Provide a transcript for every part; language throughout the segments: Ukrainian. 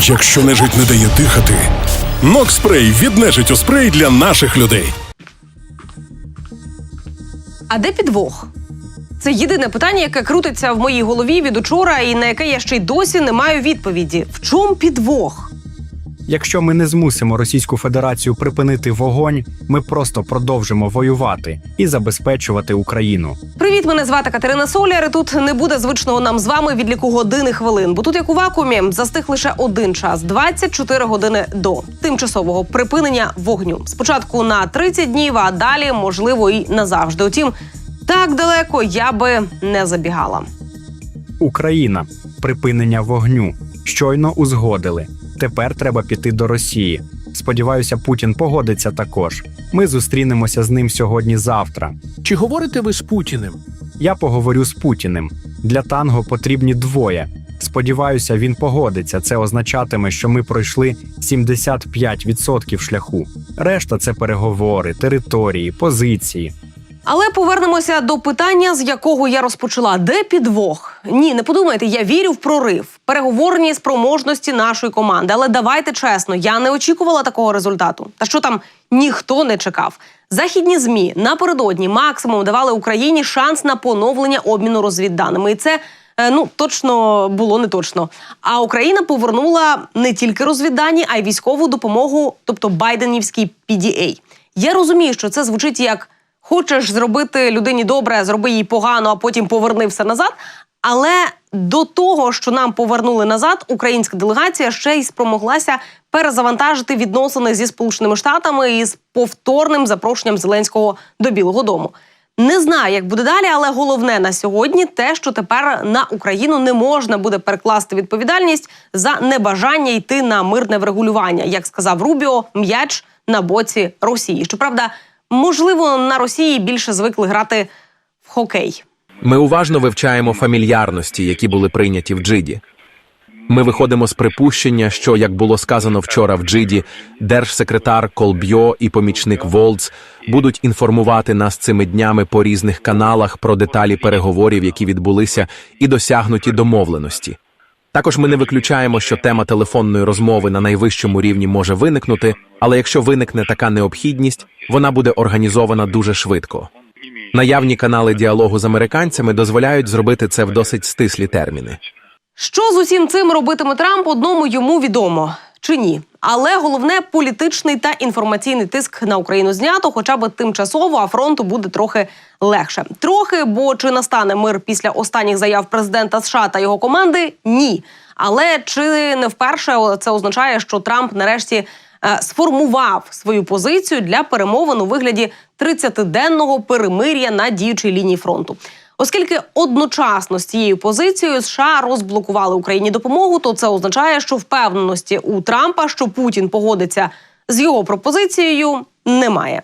Якщо нежить не дає дихати, Нокспрей від у спрей для наших людей. А де підвох? Це єдине питання, яке крутиться в моїй голові від учора, і на яке я ще й досі не маю відповіді. В чому підвох? Якщо ми не змусимо Російську Федерацію припинити вогонь, ми просто продовжимо воювати і забезпечувати Україну. Привіт, мене звати Катерина Соляр. і Тут не буде звичного нам з вами відліку години хвилин, бо тут, як у вакуумі, застиг лише один час 24 години до тимчасового припинення вогню. Спочатку на 30 днів, а далі можливо і назавжди. Утім, так далеко я би не забігала. Україна припинення вогню щойно узгодили. Тепер треба піти до Росії. Сподіваюся, Путін погодиться також. Ми зустрінемося з ним сьогодні-завтра. Чи говорите ви з Путіним? Я поговорю з Путіним. Для танго потрібні двоє. Сподіваюся, він погодиться. Це означатиме, що ми пройшли 75% шляху. Решта це переговори, території, позиції. Але повернемося до питання, з якого я розпочала. Де підвох? Ні, не подумайте, я вірю в прорив, переговорні спроможності нашої команди. Але давайте чесно, я не очікувала такого результату. Та що там ніхто не чекав. Західні змі напередодні максимум давали Україні шанс на поновлення обміну розвідданими. І це е, ну точно було не точно. А Україна повернула не тільки розвіддані, а й військову допомогу, тобто Байденівський PDA. Я розумію, що це звучить як. Хочеш зробити людині добре, зроби їй погано, а потім поверни все назад. Але до того, що нам повернули назад, українська делегація ще й спромоглася перезавантажити відносини зі Сполученими Штатами із повторним запрошенням Зеленського до Білого Дому. Не знаю, як буде далі, але головне на сьогодні те, що тепер на Україну не можна буде перекласти відповідальність за небажання йти на мирне врегулювання, як сказав Рубіо, м'яч на боці Росії. Щоправда, можливо, на Росії більше звикли грати в хокей. Ми уважно вивчаємо фамільярності, які були прийняті в Джиді. Ми виходимо з припущення, що, як було сказано вчора в Джиді, держсекретар Колбьо і помічник Волц будуть інформувати нас цими днями по різних каналах про деталі переговорів, які відбулися, і досягнуті домовленості. Також ми не виключаємо, що тема телефонної розмови на найвищому рівні може виникнути, але якщо виникне така необхідність, вона буде організована дуже швидко. Наявні канали діалогу з американцями дозволяють зробити це в досить стислі терміни. Що з усім цим робитиме Трамп, одному йому відомо чи ні. Але головне політичний та інформаційний тиск на Україну знято, хоча б тимчасово, а фронту буде трохи легше. Трохи, бо чи настане мир після останніх заяв президента США та його команди? Ні. Але чи не вперше це означає, що Трамп нарешті е, сформував свою позицію для перемовин у вигляді 30-денного перемир'я на діючій лінії фронту? Оскільки одночасно з цією позицією США розблокували Україні допомогу, то це означає, що впевненості у Трампа, що Путін погодиться з його пропозицією, немає.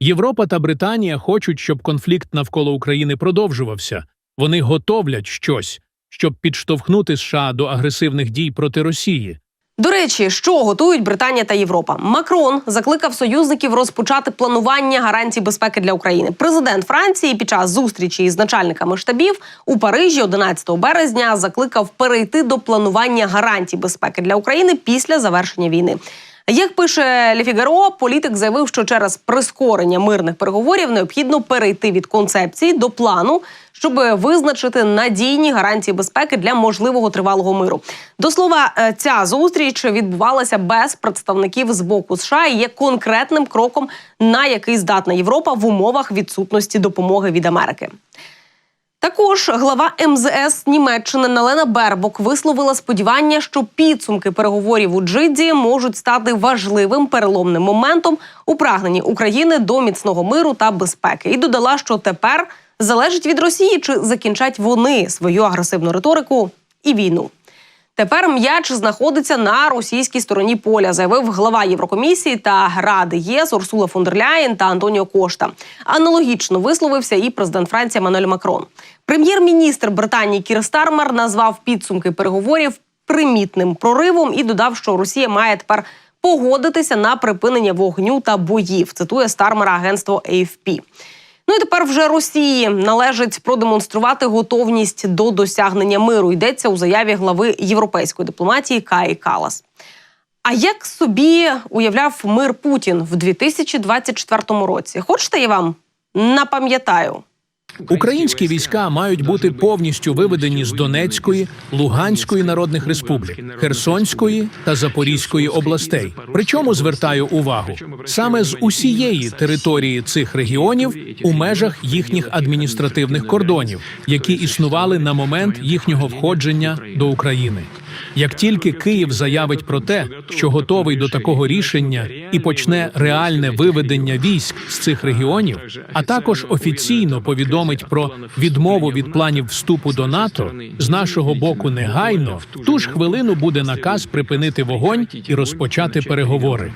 Європа та Британія хочуть, щоб конфлікт навколо України продовжувався. Вони готовлять щось, щоб підштовхнути США до агресивних дій проти Росії. До речі, що готують Британія та Європа? Макрон закликав союзників розпочати планування гарантій безпеки для України. Президент Франції під час зустрічі із начальниками штабів у Парижі 11 березня закликав перейти до планування гарантій безпеки для України після завершення війни. Як пише Ле Фігаро, політик заявив, що через прискорення мирних переговорів необхідно перейти від концепції до плану, щоб визначити надійні гарантії безпеки для можливого тривалого миру. До слова, е, ця зустріч відбувалася без представників з боку США і є конкретним кроком, на який здатна Європа в умовах відсутності допомоги від Америки. Також глава МЗС Німеччини Налена Бербок висловила сподівання, що підсумки переговорів у Джиді можуть стати важливим переломним моментом у прагненні України до міцного миру та безпеки, і додала, що тепер залежить від Росії, чи закінчать вони свою агресивну риторику і війну. Тепер м'яч знаходиться на російській стороні поля, заявив глава Єврокомісії та Ради ЄС Урсула фон та Антоніо Кошта. Аналогічно висловився і президент Франції Мануель Макрон. Прем'єр-міністр Британії Кір Стармер назвав підсумки переговорів примітним проривом і додав, що Росія має тепер погодитися на припинення вогню та боїв. Цитує Стармера агентство AFP. Ну і тепер вже Росії належить продемонструвати готовність до досягнення миру. Йдеться у заяві глави європейської дипломатії Каї Калас. А як собі уявляв мир Путін в 2024 році? Хочете, я вам напам'ятаю? Українські війська мають бути повністю виведені з Донецької, Луганської народних республік, Херсонської та Запорізької областей. Причому звертаю увагу саме з усієї території цих регіонів у межах їхніх адміністративних кордонів, які існували на момент їхнього входження до України. Як тільки Київ заявить про те, що готовий до такого рішення і почне реальне виведення військ з цих регіонів, а також офіційно повідомить про відмову від планів вступу до НАТО з нашого боку негайно, ту ж хвилину буде наказ припинити вогонь і розпочати переговори.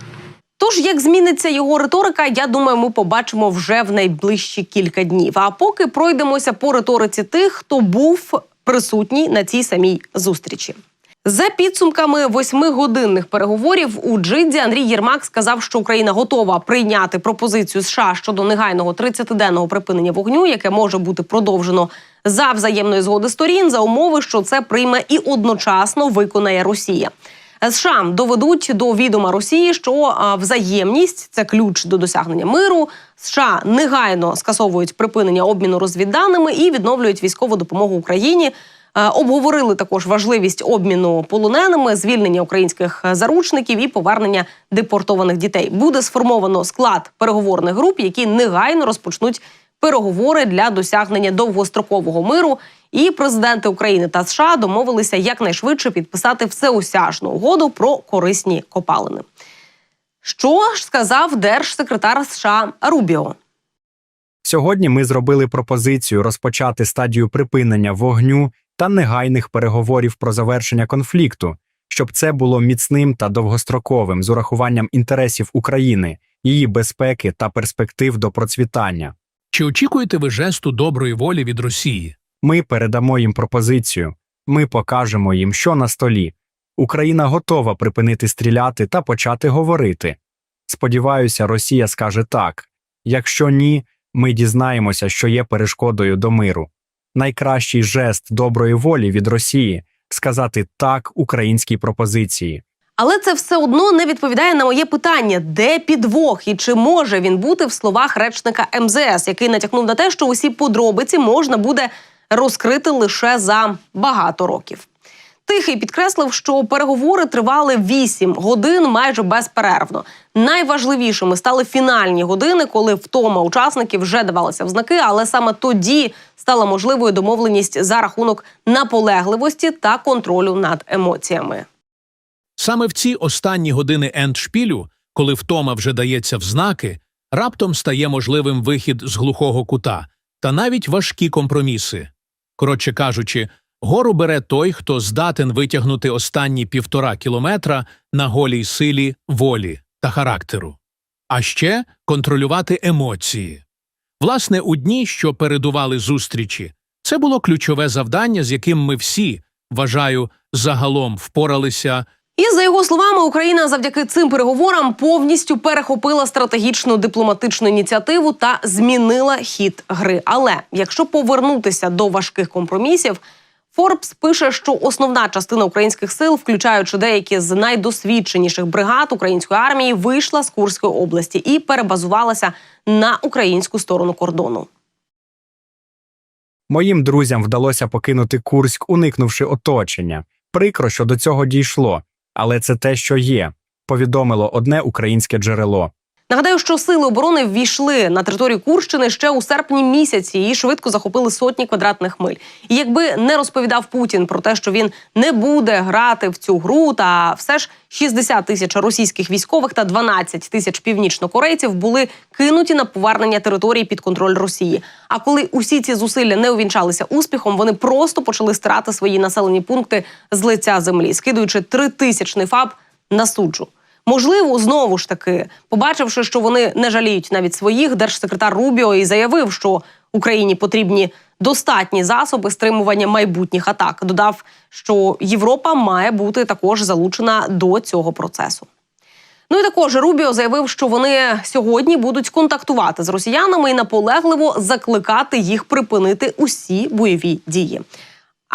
Тож, як зміниться його риторика, я думаю, ми побачимо вже в найближчі кілька днів. А поки пройдемося по риториці тих, хто був присутній на цій самій зустрічі. За підсумками восьмигодинних переговорів у Джидді Андрій Єрмак сказав, що Україна готова прийняти пропозицію США щодо негайного 30-денного припинення вогню, яке може бути продовжено за взаємної згоди сторін, за умови, що це прийме і одночасно виконає Росія. США доведуть до відома Росії, що взаємність це ключ до досягнення миру. США негайно скасовують припинення обміну розвідданими і відновлюють військову допомогу Україні. Е, Обговорили також важливість обміну полоненими, звільнення українських заручників і повернення депортованих дітей. Буде сформовано склад переговорних груп, які негайно розпочнуть переговори для досягнення довгострокового миру. І президенти України та США домовилися якнайшвидше підписати всеосяжну угоду про корисні копалини. Що ж сказав держсекретар США Рубіо? Сьогодні ми зробили пропозицію розпочати стадію припинення вогню та негайних переговорів про завершення конфлікту, щоб це було міцним та довгостроковим з урахуванням інтересів України, її безпеки та перспектив до процвітання. Чи очікуєте ви жесту доброї волі від Росії? Ми передамо їм пропозицію, ми покажемо їм, що на столі. Україна готова припинити стріляти та почати говорити. Сподіваюся, Росія скаже так. Якщо ні, ми дізнаємося, що є перешкодою до миру. Найкращий жест доброї волі від Росії сказати так українській пропозиції. Але це все одно не відповідає на моє питання, де підвох і чи може він бути в словах речника МЗС, який натякнув на те, що усі подробиці можна буде розкрити лише за багато років. Тихий підкреслив, що переговори тривали 8 годин майже безперервно. Найважливішими стали фінальні години, коли втома учасників вже давалася в знаки, але саме тоді стала можливою домовленість за рахунок наполегливості та контролю над емоціями. Саме в ці останні години ендшпілю, коли втома вже дається в знаки, раптом стає можливим вихід з глухого кута та навіть важкі компроміси. Коротше кажучи, гору бере той, хто здатен витягнути останні півтора кілометра на голій силі волі та характеру, а ще контролювати емоції. Власне, у дні, що передували зустрічі, це було ключове завдання, з яким ми всі, вважаю, загалом впоралися І за його словами, Україна завдяки цим переговорам повністю перехопила стратегічну дипломатичну ініціативу та змінила хід гри. Але якщо повернутися до важких компромісів, Форбс пише, що основна частина українських сил, включаючи деякі з найдосвідченіших бригад української армії, вийшла з Курської області і перебазувалася на українську сторону кордону. Моїм друзям вдалося покинути Курськ, уникнувши оточення. Прикро, що до цього дійшло, але це те, що є, повідомило одне українське джерело. Нагадаю, що сили оборони ввійшли на територію Курщини ще у серпні місяці і швидко захопили сотні квадратних миль. І якби не розповідав Путін про те, що він не буде грати в цю гру, та все ж 60 тисяч російських військових та 12 тисяч північнокорейців були кинуті на повернення території під контроль Росії. А коли усі ці зусилля не увінчалися успіхом, вони просто почали стирати свої населені пункти з лиця землі, скидуючи тритисячний ФАБ на суджу. Можливо, знову ж таки, побачивши, що вони не жаліють навіть своїх, держсекретар Рубіо і заявив, що Україні потрібні достатні засоби стримування майбутніх атак. Додав, що Європа має бути також залучена до цього процесу. Ну і також Рубіо заявив, що вони сьогодні будуть контактувати з росіянами і наполегливо закликати їх припинити усі бойові дії.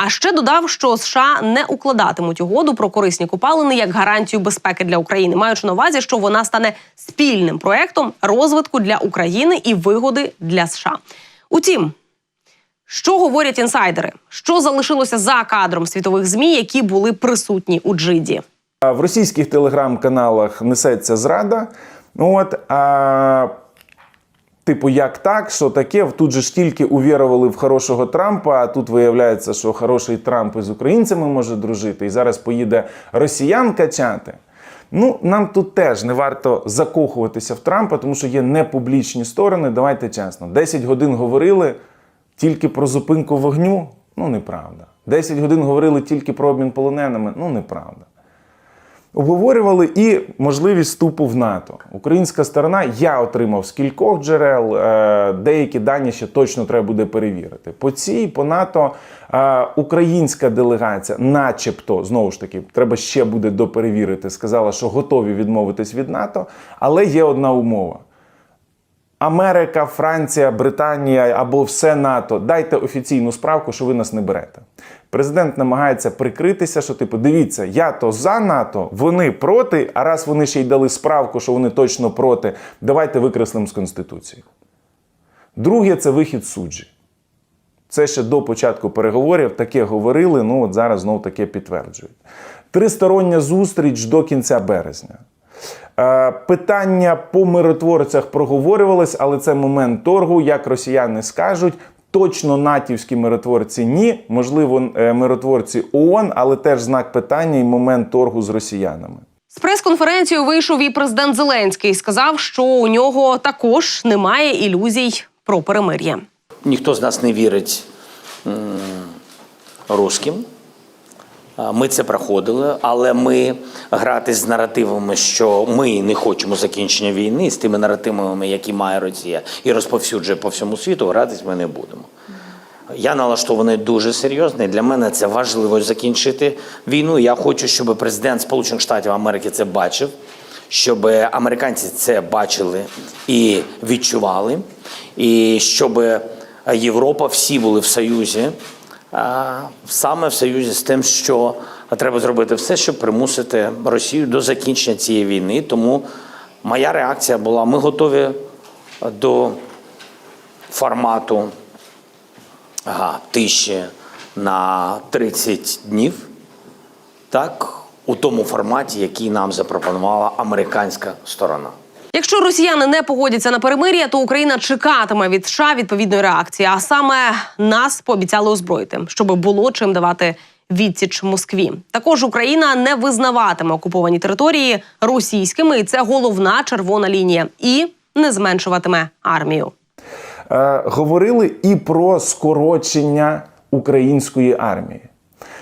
А ще додав, що США не укладатимуть угоду про корисні копалини як гарантію безпеки для України, маючи на увазі, що вона стане спільним проектом розвитку для України і вигоди для США. Утім, що говорять інсайдери? Що залишилося за кадром світових змі, які були присутні у Джиді? В російських телеграм-каналах несеться зрада. От, а, типу, як так, що таке? Тут же ж тільки увірували в хорошого Трампа, а тут виявляється, що хороший Трамп із українцями може дружити, і зараз поїде росіян качати. Ну, нам тут теж не варто закохуватися в Трампа, тому що є непублічні сторони. Давайте чесно. 10 годин говорили тільки про зупинку вогню. Ну, неправда. 10 годин говорили тільки про обмін полоненими. Ну, неправда. Обговорювали і можливість вступу в НАТО. Українська сторона я отримав з кількох джерел. е, Деякі дані ще точно треба буде перевірити. По цій, по НАТО, е, українська делегація, начебто, знову ж таки, треба ще буде доперевірити, сказала, що готові відмовитись від НАТО, але є одна умова. Америка, Франція, Британія або все НАТО, дайте офіційну справку, що ви нас не берете. Президент намагається прикритися, що типу, дивіться, я то за НАТО, вони проти. А раз вони ще й дали справку, що вони точно проти, давайте викреслимо з Конституції. Друге це вихід суджі. Це ще до початку переговорів таке говорили. Ну от зараз знов таке підтверджують. Тристороння зустріч до кінця березня. Е, Питання по миротворцях проговорювалось, але це момент торгу, як росіяни скажуть. Точно натівські миротворці ні, можливо, е, миротворці ООН, але теж знак питання і момент торгу з росіянами. З прес-конференцією вийшов і президент Зеленський. Сказав, що у нього також немає ілюзій про перемир'я. Ніхто з нас не вірить м, русським. Ми це проходили, але ми грати з наративами, що ми не хочемо закінчення війни, з тими наративами, які має Росія, і розповсюджує по всьому світу, гратись ми не будемо. Я налаштований дуже серйозно. і Для мене це важливо закінчити війну. Я хочу, щоб президент Сполучених Штатів Америки це бачив, щоб американці це бачили і відчували, і щоб Європа всі були в союзі, саме в союзі з тим, що треба зробити все, щоб примусити Росію до закінчення цієї війни. Тому моя реакція була: ми готові до формату ага, тиші на 30 днів, так, у тому форматі, який нам запропонувала американська сторона. Якщо росіяни не погодяться на перемир'я, то Україна чекатиме від США відповідної реакції. А саме нас пообіцяли озброїти, щоб було чим давати відсіч Москві. Також Україна не визнаватиме окуповані території російськими, і це головна червона лінія, і не зменшуватиме армію. Е, говорили і про скорочення української армії.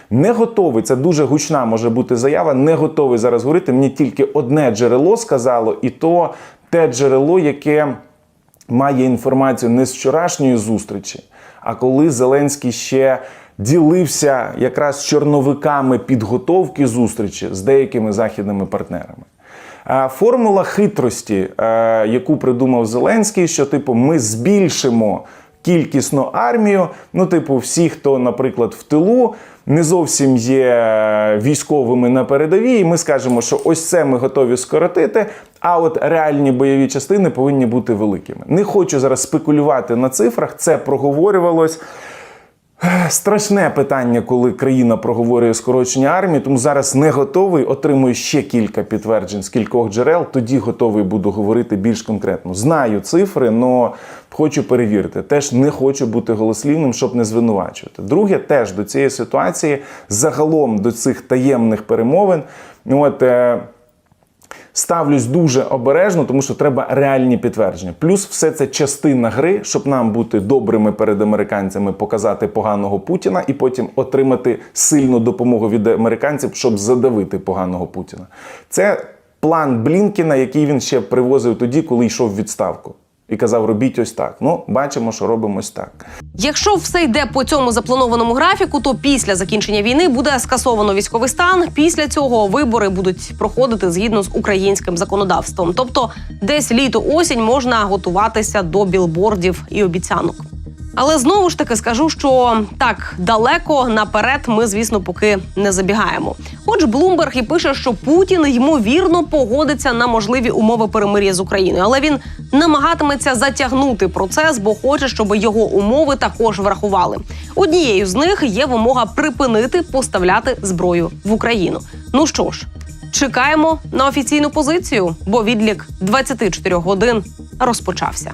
Не готовий, це дуже гучна може бути заява. Не готовий зараз говорити. Мені тільки одне джерело сказало, і то те джерело, яке має інформацію не з вчорашньої зустрічі, а коли Зеленський ще ділився якраз чорновиками підготовки зустрічі з деякими західними партнерами. Формула хитрості, е, яку придумав Зеленський, що типу ми збільшимо кількісно армію. Ну, типу, всі, хто, наприклад, в тилу, не зовсім є військовими на передовій. І ми скажемо, що ось це ми готові скоротити. А от реальні бойові частини повинні бути великими. Не хочу зараз спекулювати на цифрах, це проговорювалось. Страшне питання, коли країна проговорює скорочення армії, тому зараз не готовий. Отримую ще кілька підтверджень з кількох джерел. Тоді готовий буду говорити більш конкретно. Знаю цифри, але хочу перевірити. Теж не хочу бути голослівним, щоб не звинувачувати. Друге, теж до цієї ситуації, загалом до цих таємних перемовин. От е, ставлюсь дуже обережно, тому що треба реальні підтвердження. Плюс все це частина гри, щоб нам бути добрими перед американцями, показати поганого Путіна і потім отримати сильну допомогу від американців, щоб задавити поганого Путіна. Це план Блінкіна, який він ще привозив тоді, коли йшов в відставку. І казав: робіть ось так. Ну, бачимо, що робимо ось так. Якщо все йде по цьому запланованому графіку, то після закінчення війни буде скасовано військовий стан. Після цього вибори будуть проходити згідно з українським законодавством. Тобто, десь літо осінь можна готуватися до білбордів і обіцянок. Але знову ж таки скажу, що так далеко наперед ми, звісно, поки не забігаємо. Хоч Блумберг і пише, що Путін ймовірно погодиться на можливі умови перемир'я з Україною, але він намагатиметься затягнути процес, бо хоче, щоб його умови також врахували. Однією з них є вимога припинити поставляти зброю в Україну. Ну що ж, чекаємо на офіційну позицію, бо відлік 24 годин розпочався.